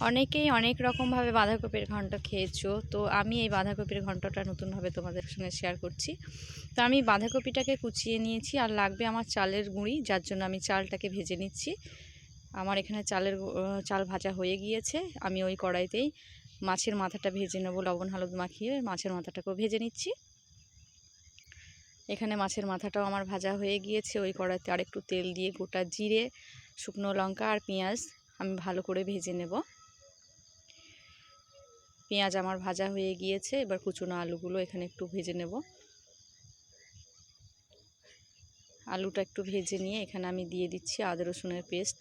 অনেকেই অনেক রকমভাবে বাঁধাকপির ঘন্ট খেয়েছো। তো আমি এই বাঁধাকপির ঘন্টটা নতুনভাবে তোমাদের সঙ্গে শেয়ার করছি। তো আমি বাঁধাকপিটাকে কুচিয়ে নিয়েছি আর লাগবে আমার চালের গুঁড়ি, যার জন্য আমি চালটাকে ভেজে নিচ্ছি। আমার এখানে চালের চাল ভাজা হয়ে গিয়েছে। আমি ওই কড়াইতেই মাছের মাথাটা ভেজে নেব, লবণ, হলুদ মাখিয়ে মাছের মাথাটাকেও ভেজে নিচ্ছি। এখানে মাছের মাথাটাও আমার ভাজা হয়ে গিয়েছে। ওই কড়াইতে আরেকটু তেল দিয়ে গোটা জিরে, শুকনো লঙ্কা আর পেঁয়াজ আমি ভালো করে ভেজে নেব। পেঁয়াজ আমার ভাজা হয়ে গিয়েছে, এবার কুচনো আলুগুলো এখানে একটু ভেজে নেব। আলুটা একটু ভেজে নিয়ে এখানে আমি দিয়ে দিচ্ছি আদা রসুনের পেস্ট।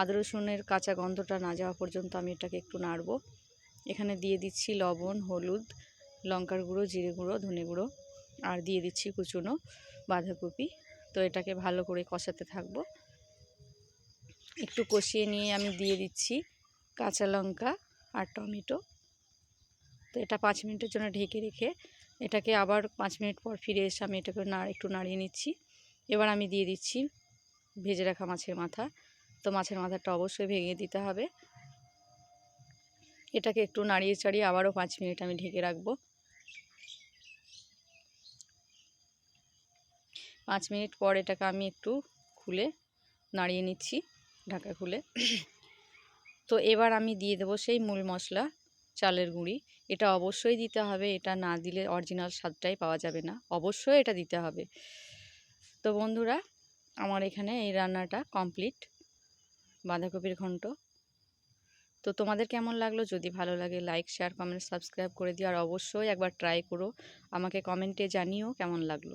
আদা রসুনের কাঁচা গন্ধটা না যাওয়া পর্যন্ত আমি এটাকে একটু নাড়ব। এখানে দিয়ে দিচ্ছি লবণ, হলুদ, লঙ্কার গুঁড়ো, জিরে গুঁড়ো, ধনে গুঁড়ো, আর দিয়ে দিচ্ছি কুচনো বাঁধাকপি। তো এটাকে ভালো করে কষাতে থাকব। একটু কষিয়ে নিয়ে আমি দিয়ে দিচ্ছি কাঁচা লঙ্কা আর টমেটো। তো এটা পাঁচ মিনিটের জন্য ঢেকে রেখে এটাকে আবার পাঁচ মিনিট পর ফিরে এসে আমি এটাকে না একটু নাড়িয়ে নিচ্ছি। এবার আমি দিয়ে দিচ্ছি ভেজে রাখা মাছের মাথা। তো মাছের মাথাটা অবশ্যই ভেঙে দিতে হবে। এটাকে একটু নাড়িয়ে চাড়িয়ে আবারও পাঁচ মিনিট আমি ঢেকে রাখব। পাঁচ মিনিট পর এটাকে আমি একটু খুলে নাড়িয়ে নিচ্ছি, ঢাকা খুলে। তো এবার আমি দিয়ে দেবো সেই মূল মশলা। চালের গুঁড়ি। এটা অবশ্যই দিতে হবে। এটা না দিলে অরিজিনাল স্বাদটাই পাওয়া যাবে না। অবশ্যই এটা দিতে হবে। তো বন্ধুরা, আমার এখানে এই রান্নাটা কমপ্লিট। বাঁধাকপির ঘন্ট। তো তোমাদের কেমন লাগল? যদি ভালো লাগে, লাইক, শেয়ার, কমেন্ট, সাবস্ক্রাইব করে দিও। আর অবশ্যই একবার ট্রাই করো। আমাকে কমেন্টে জানিও কেমন লাগল।